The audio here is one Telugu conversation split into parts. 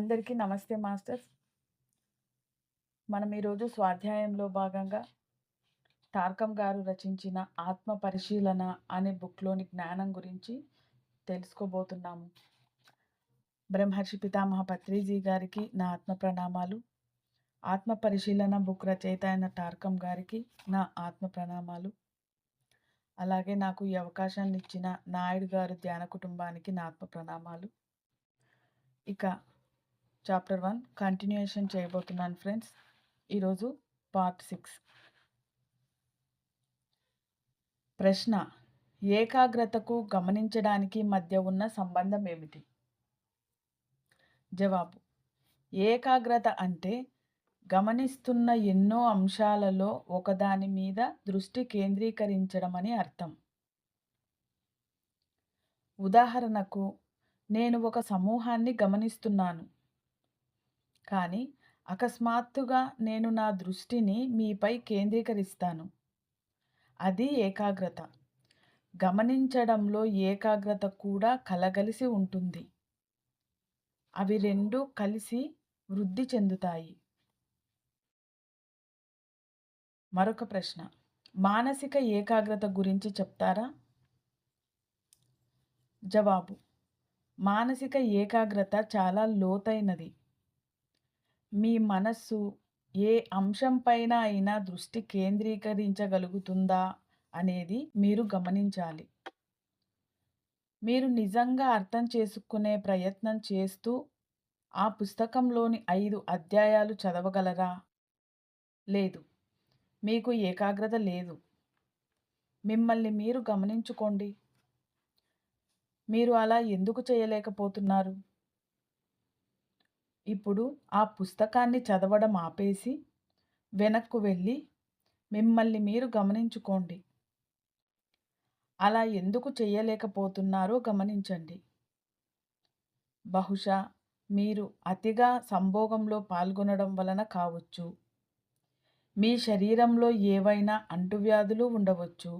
అందరికీ నమస్తే మాస్టర్స్. మనం ఈరోజు స్వాధ్యాయంలో భాగంగా తార్కం గారు రచించిన 'ఆత్మ పరిశీలన' అనే బుక్‌లోని జ్ఞానం గురించి తెలుసుకోబోతున్నాము. బ్రహ్మర్షి పితామహ పత్రిజీ గారికి నా ఆత్మ ప్రణామాలు. 'ఆత్మ పరిశీలన' బుక్ రచయిత అయిన టార్కం గారికి నా ఆత్మ ప్రణామాలు. అలాగే నాకు ఈ అవకాశాన్ని ఇచ్చిన నాయుడు గారు ధ్యాన కుటుంబానికి నా ఆత్మ ప్రణామాలు. ఇక చాప్టర్ వన్ కంటిన్యూయేషన్ చేయబోతున్నాను ఫ్రెండ్స్. ఈరోజు పార్ట్ సిక్స్ ప్రశ్న: ఏకాగ్రతకు గమనించడానికి మధ్య ఉన్న సంబంధం ఏమిటి? జవాబు: ఏకాగ్రత అంటే గమనిస్తున్న ఎన్నో అంశాలలో ఒకదాని మీద దృష్టి కేంద్రీకరించడం అని అర్థం. ఉదాహరణకు నేను ఒక సమూహాన్ని గమనిస్తున్నాను. కానీ అకస్మాత్తుగా నేను నా దృష్టిని మీపై కేంద్రీకరిస్తాను. అది ఏకాగ్రత. గమనించడంలో ఏకాగ్రత కూడా కలగలిసి ఉంటుంది. అవి రెండు కలిసి వృద్ధి చెందుతాయి. మరొక ప్రశ్న: మానసిక ఏకాగ్రత గురించి చెప్తారా? జవాబు: మానసిక ఏకాగ్రత చాలా లోతైనది. మీ మనస్సు ఏ అంశంపైన అయినా దృష్టి కేంద్రీకరించగలుగుతుందా అనేది మీరు గమనించాలి. మీరు నిజంగా అర్థం చేసుకునే ప్రయత్నం చేస్తూ ఆ పుస్తకంలోని ఐదు అధ్యాయాలు చదవగలరా? లేదు. మీకు ఏకాగ్రత లేదు. మిమ్మల్ని మీరు గమనించుకోండి. మీరు అలా ఎందుకు చేయలేకపోతున్నారు? ఇప్పుడు ఆ పుస్తకాన్ని చదవడం ఆపేసి, వెనక్కు వెళ్ళి మిమ్మల్ని మీరు గమనించుకోండి. అలా ఎందుకు చేయలేకపోతున్నారో గమనించండి. బహుశా మీరు అతిగా సంభోగంలో పాల్గొనడం వలన కావచ్చు. మీ శరీరంలో ఏవైనా అంటువ్యాధులు ఉండవచ్చు.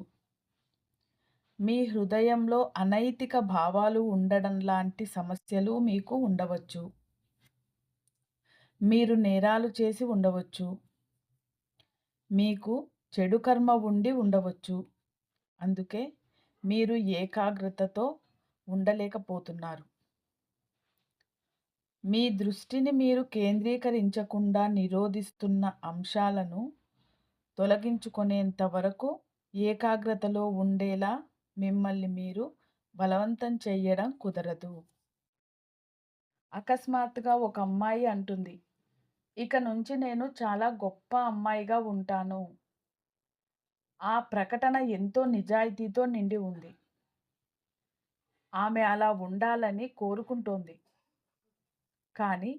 మీ హృదయంలో అనైతిక భావాలు ఉండడం లాంటి సమస్యలు మీకు ఉండవచ్చు. మీరు నేరాలు చేసి ఉండవచ్చు. మీకు చెడు కర్మ ఉండి ఉండవచ్చు. అందుకే మీరు ఏకాగ్రతతో ఉండలేకపోతున్నారు. మీ దృష్టిని మీరు కేంద్రీకరించకుండా నిరోధిస్తున్న అంశాలను తొలగించుకునేంత వరకు ఏకాగ్రతలో ఉండేలా మిమ్మల్ని మీరు బలవంతం చేయడం కుదరదు. అకస్మాత్తుగా ఒక అమ్మాయి అంటుంది: ఇక నుంచి నేను చాలా గొప్ప అమ్మాయిగా ఉంటాను. ఆ ప్రకటన ఎంతో నిజాయితీతో నిండి ఉంది. ఆమె అలా ఉండాలని కోరుకుంటోంది. కానీ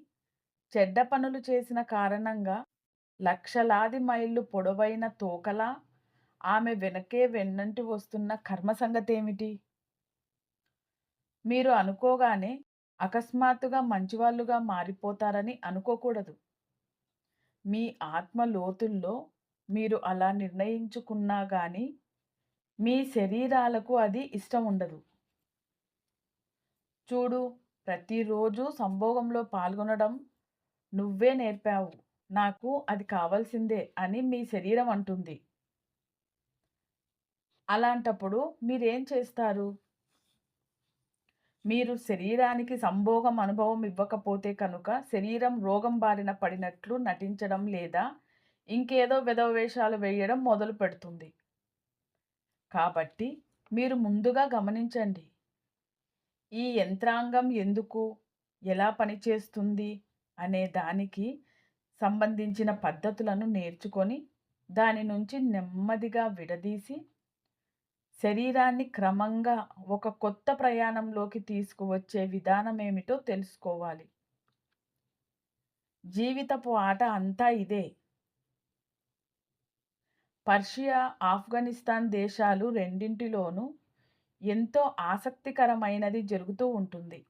చెడ్డ పనులు చేసిన కారణంగా లక్షలాది మైళ్ళు పొడవైన తోకలా ఆమె వెనకే వెన్నంటి వస్తున్న కర్మ సంగతేమిటి? మీరు అనుకోగానే అకస్మాత్తుగా మంచివాళ్ళుగా మారిపోతారని అనుకోకూడదు. మీ ఆత్మ లోతుల్లో మీరు అలా నిర్ణయించుకున్నా కానీ మీ శరీరాలకు అది ఇష్టం ఉండదు. చూడు ప్రతిరోజు సంభోగంలో పాల్గొనడం నువ్వే నేర్పావు. నాకు అది కావాల్సిందే అని మీ శరీరం అంటుంది. అలాంటప్పుడు మీరేం చేస్తారు? మీరు శరీరానికి సంభోగం అనుభవం ఇవ్వకపోతే కనుక శరీరం రోగం బారిన పడినట్లు నటించడం లేదా ఇంకేదో విధవవేషాలు వేయడం మొదలు పెడుతుంది. కాబట్టి మీరు ముందుగా గమనించండి. ఈ యంత్రాంగం ఎందుకు, ఎలా పనిచేస్తుంది అనే దానికి సంబంధించిన పద్ధతులను నేర్చుకొని దాని నుంచి నెమ్మదిగా విడదీసి శరీరాన్ని క్రమంగా ఒక కొత్త ప్రయాణంలోకి తీసుకువచ్చే విధానం ఏమిటో తెలుసుకోవాలి. జీవితపు ఆట అంతా ఇదే. పర్షియా, ఆఫ్ఘనిస్తాన్ దేశాలు రెండింటిలోనూ ఎంతో ఆసక్తికరమైనది జరుగుతూ ఉంటుంది.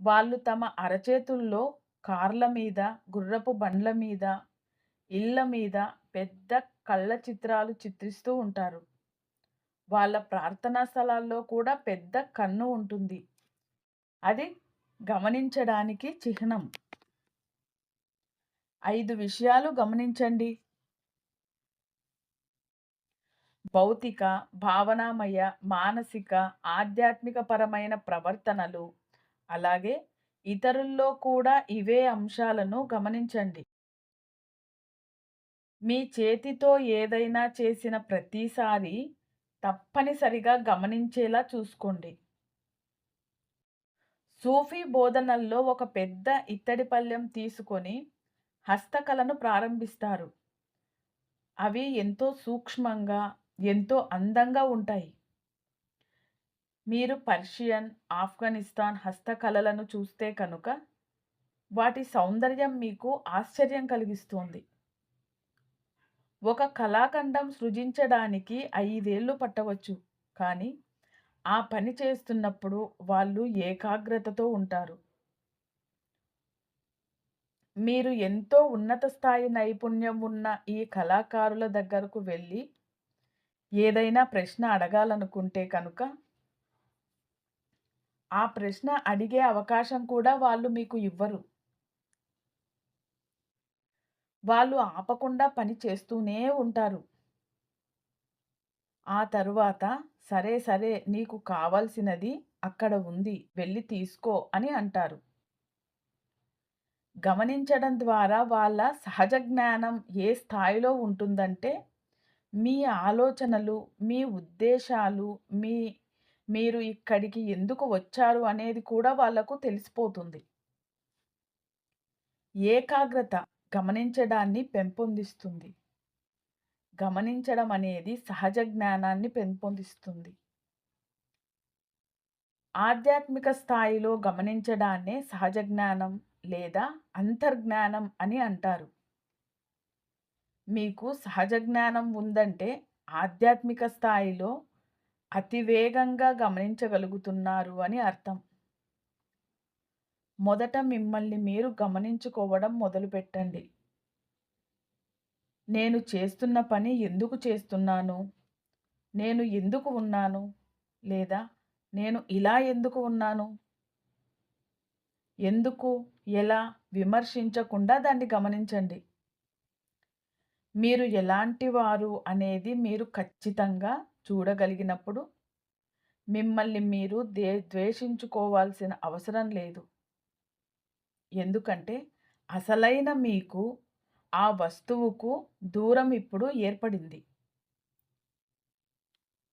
వాళ్ళు తమ అరచేతుల్లో కార్ల మీద, గుర్రపు బండ్ల మీద, ఇళ్ళ మీద పెద్ద కళ్ళ చిత్రాలు చిత్రిస్తూ ఉంటారు. వాళ్ళ ప్రార్థనా స్థలాల్లో కూడా పెద్ద కన్ను ఉంటుంది. అది గమనించడానికి చిహ్నం. ఐదు విషయాలు గమనించండి. భౌతిక భావనామయ మానసిక ఆధ్యాత్మిక పరమైన ప్రవర్తనలు అలాగే ఇతరుల్లో కూడా ఇవే అంశాలను గమనించండి. మీ చేతితో ఏదైనా చేసిన ప్రతిసారి తప్పనిసరిగా గమనించేలా చూసుకోండి. సూఫీ బోధనల్లో ఒక పెద్ద ఇత్తడి పళ్ళెం తీసుకొని హస్తకళను ప్రారంభిస్తారు. అవి ఎంతో సూక్ష్మంగా ఎంతో అందంగా ఉంటాయి. మీరు పర్షియన్ ఆఫ్ఘనిస్తాన్ హస్తకళలను చూస్తే కనుక వాటి సౌందర్యం మీకు ఆశ్చర్యం కలిగిస్తుంది. ఒక కళాఖండం సృజించడానికి ఐదేళ్ళు పట్టవచ్చు. కానీ ఆ పని చేస్తున్నప్పుడు వాళ్ళు ఏకాగ్రతతో ఉంటారు. మీరు ఎంతో ఉన్నత స్థాయి నైపుణ్యం ఉన్న ఈ కళాకారుల దగ్గరకు వెళ్ళి ఏదైనా ప్రశ్న అడగాలనుకుంటే కనుక ఆ ప్రశ్న అడిగే అవకాశం కూడా వాళ్ళు మీకు ఇవ్వరు. వాళ్ళు ఆపకుండా పని చేస్తూనే ఉంటారు. ఆ తరువాత సరే సరే నీకు కావాల్సినది అక్కడ ఉంది వెళ్ళి తీసుకో అని అంటారు. గమనించడం ద్వారా వాళ్ళ సహజ జ్ఞానం ఏ స్థాయిలో ఉంటుందంటే మీ ఆలోచనలు మీ ఉద్దేశాలు మీ మీరు ఇక్కడికి ఎందుకు వచ్చారు అనేది కూడా వాళ్ళకు తెలిసిపోతుంది. ఏకాగ్రత గమనించడాన్ని పెంపొందిస్తుంది. గమనించడం అనేది సహజ జ్ఞానాన్ని పెంపొందిస్తుంది. ఆధ్యాత్మిక స్థాయిలో గమనించడాన్నే సహజ జ్ఞానం లేదా అంతర్జ్ఞానం అని అంటారు. మీకు సహజ జ్ఞానం ఉందంటే ఆధ్యాత్మిక స్థాయిలో అతివేగంగా గమనించగలుగుతున్నారు అని అర్థం. మొదట మిమ్మల్ని మీరు గమనించుకోవడం మొదలుపెట్టండి. నేను చేస్తున్న పని ఎందుకు చేస్తున్నాను? నేను ఎందుకు ఉన్నాను? లేదా నేను ఇలా ఎందుకు ఉన్నాను? ఎందుకు ఎలా విమర్శించకుండా దాన్ని గమనించండి. మీరు ఎలాంటి వారు అనేది మీరు ఖచ్చితంగా చూడగలిగినప్పుడు మిమ్మల్ని మీరు దే ద్వేషించుకోవాల్సిన అవసరం లేదు. ఎందుకంటే అసలైన మీకు ఆ వస్తువుకు దూరం ఇప్పుడు ఏర్పడింది.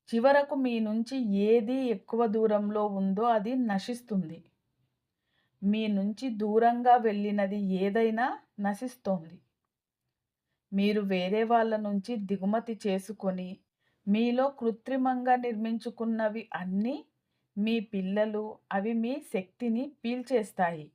చివరకు మీ నుంచి ఏది ఎక్కువ దూరంలో ఉందో అది నశిస్తుంది. మీ నుంచి దూరంగా వెళ్ళినది ఏదైనా నశిస్తోంది. మీరు వేరే వాళ్ళ నుంచి దిగుమతి చేసుకొని మీలో కృత్రిమంగా నిర్మించుకున్నవి అన్నీ మీ పిల్లలు అవి మీ శక్తిని పీల్చేస్తాయి.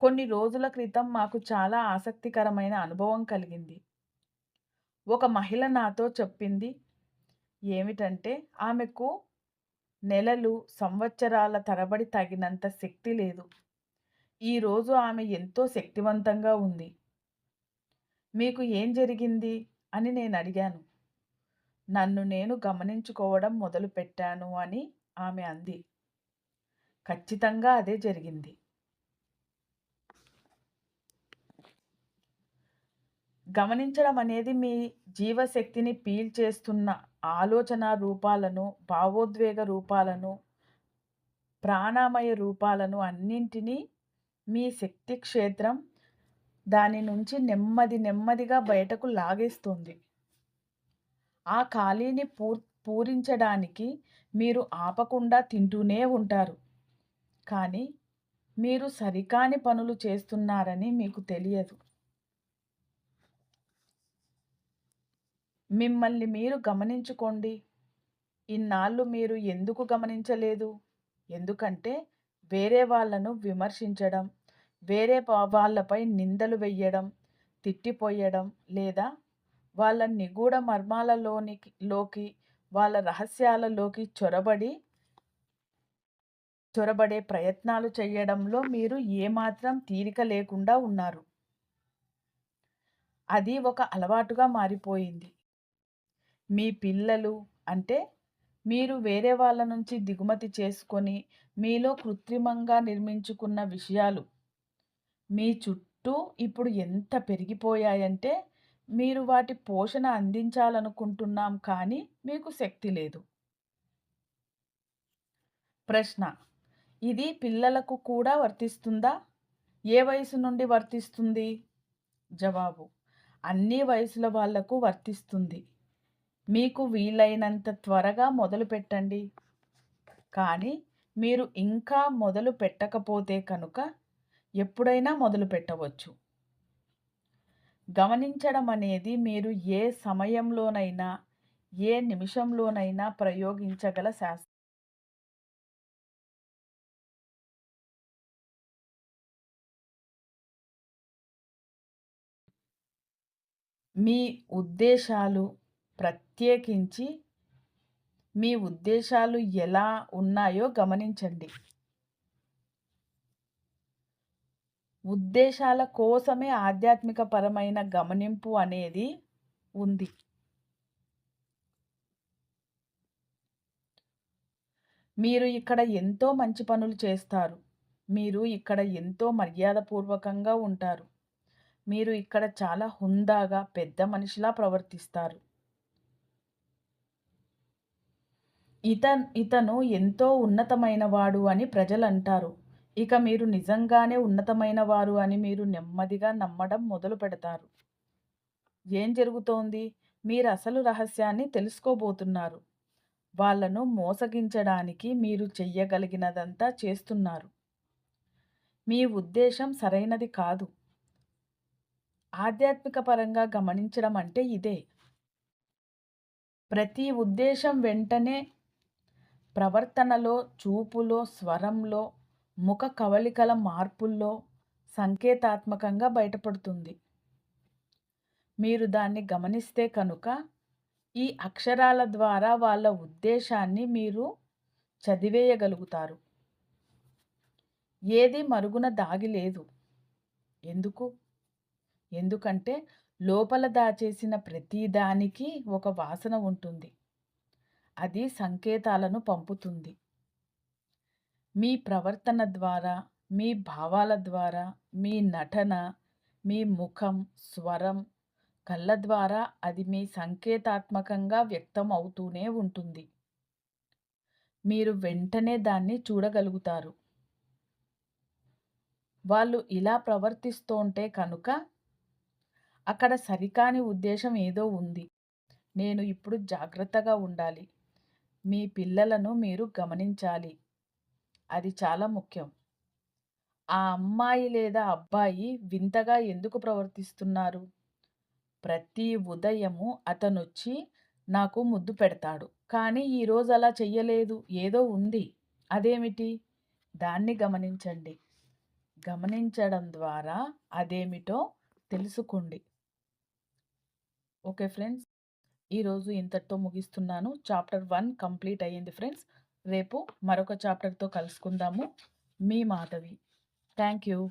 కొన్ని రోజుల క్రితం మాకు చాలా ఆసక్తికరమైన అనుభవం కలిగింది. ఒక మహిళ నాతో చెప్పింది ఏమిటంటే ఆమెకు నెలలు సంవత్సరాల తరబడి తగినంత శక్తి లేదు. ఈరోజు ఆమె ఎంతో శక్తివంతంగా ఉంది. మీకు ఏం జరిగింది? అని నేను అడిగాను. నన్ను నేను గమనించుకోవడం మొదలుపెట్టాను అని ఆమె అంది. ఖచ్చితంగా అదే జరిగింది. గమనించడం అనేది మీ జీవశక్తిని పీల్చేస్తున్న ఆలోచన రూపాలను భావోద్వేగ రూపాలను ప్రాణామయ రూపాలను అన్నింటినీ మీ శక్తి క్షేత్రం దాని నుంచి నెమ్మది నెమ్మదిగా బయటకు లాగేస్తుంది. ఆ ఖాళీని పూర్ పూరించడానికి మీరు ఆపకుండా తింటూనే ఉంటారు. కానీ మీరు సరికాని పనులు చేస్తున్నారని మీకు తెలియదు. మిమ్మల్ని మీరు గమనించుకోండి. ఇన్నాళ్ళు మీరు ఎందుకు గమనించలేదు? ఎందుకంటే వేరే వాళ్ళను విమర్శించడం వేరే వాళ్ళపై నిందలు వెయ్యడం తిట్టిపోయడం లేదా వాళ్ళ నిగూఢ మర్మాలలోనికి లోకి వాళ్ళ రహస్యాలలోకి చొరబడి చొరబడే ప్రయత్నాలు చేయడంలో మీరు ఏమాత్రం తీరిక లేకుండా ఉన్నారు. అది ఒక అలవాటుగా మారిపోయింది. మీ పిల్లలు అంటే మీరు వేరే వాళ్ళ నుంచి దిగుమతి చేసుకొని మీలో కృత్రిమంగా నిర్మించుకున్న విషయాలు మీ చుట్టూ ఇప్పుడు ఎంత పెరిగిపోయాయంటే మీరు వాటి పోషణ అందించాలనుకుంటున్నాం కానీ మీకు శక్తి లేదు. ప్రశ్న ఇది పిల్లలకు కూడా వర్తిస్తుందా? ఏ వయసు నుండి వర్తిస్తుంది? జవాబు అన్ని వయసుల వాళ్ళకు వర్తిస్తుంది. మీకు వీలైనంత త్వరగా మొదలు పెట్టండి. కానీ మీరు ఇంకా మొదలు పెట్టకపోతే కనుక ఎప్పుడైనా మొదలు పెట్టవచ్చు. గమనించడం అనేది మీరు ఏ సమయంలోనైనా ఏ నిమిషంలోనైనా ప్రయోగించగల శాస్త్రం. మీ ఉద్దేశాలు ప్రత్యేకించి మీ ఉద్దేశాలు ఎలా ఉన్నాయో గమనించండి. ఉద్దేశాల కోసమే ఆధ్యాత్మిక పరమైన గమనింపు అనేది ఉంది. మీరు ఇక్కడ ఎంతో మంచి పనులు చేస్తారు. మీరు ఇక్కడ ఎంతో మర్యాదపూర్వకంగా ఉంటారు. మీరు ఇక్కడ చాలా హుందాగా పెద్ద మనిషిలా ప్రవర్తిస్తారు. ఇత ఇతను ఎంతో ఉన్నతమైనవాడు అని ప్రజలు అంటారు ఇక మీరు నిజంగానే ఉన్నతమైన వారు అని మీరు నెమ్మదిగా నమ్మడం మొదలు పెడతారు. ఏం జరుగుతోంది? మీరు అసలు రహస్యాన్ని తెలుసుకోబోతున్నారు. వాళ్ళను మోసగించడానికి మీరు చెయ్యగలిగినదంతా చేస్తున్నారు. మీ ఉద్దేశం సరైనది కాదు. ఆధ్యాత్మిక పరంగా గమనించడం అంటే ఇదే. ప్రతి ఉద్దేశం వెంటనే ప్రవర్తనలో చూపులో స్వరంలో ముఖ కవళికల మార్పుల్లో సంకేతాత్మకంగా బయటపడుతుంది. మీరు దాన్ని గమనిస్తే కనుక ఈ అక్షరాల ద్వారా వాళ్ళ ఉద్దేశాన్ని మీరు చదివేయగలుగుతారు. ఏది మరుగున దాగి లేదు. ఎందుకు? ఎందుకంటే లోపల దాచేసిన ప్రతిదానికి ఒక వాసన ఉంటుంది. అది సంకేతాలను పంపుతుంది. మీ ప్రవర్తన ద్వారా మీ భావాల ద్వారా మీ నటన మీ ముఖం స్వరం కళ్ళ ద్వారా అది మీ సంకేతాత్మకంగా వ్యక్తం అవుతూనే ఉంటుంది. మీరు వెంటనే దాన్ని చూడగలుగుతారు. వాళ్ళు ఇలా ప్రవర్తిస్తుంటే కనుక అక్కడ సరికాని ఉద్దేశం ఏదో ఉంది. నేను ఇప్పుడు జాగ్రత్తగా ఉండాలి. మీ పిల్లలను మీరు గమనించాలి. అది చాలా ముఖ్యం. ఆ అమ్మాయి లేదా అబ్బాయి వింతగా ఎందుకు ప్రవర్తిస్తున్నారు? ప్రతి ఉదయము అతనొచ్చి నాకు ముద్దు పెడతాడు. కానీ ఈరోజు అలా చెయ్యలేదు. ఏదో ఉంది. అదేమిటి? దాన్ని గమనించండి. గమనించడం ద్వారా అదేమిటో తెలుసుకోండి. ఓకే ఫ్రెండ్స్ ఈరోజు ఇంతటితో ముగిస్తున్నాను. చాప్టర్ వన్ కంప్లీట్ అయ్యింది ఫ్రెండ్స్. రేపు మరొక చాప్టర్తో కలుసుకుందాము. మీ మాధవి. Thank you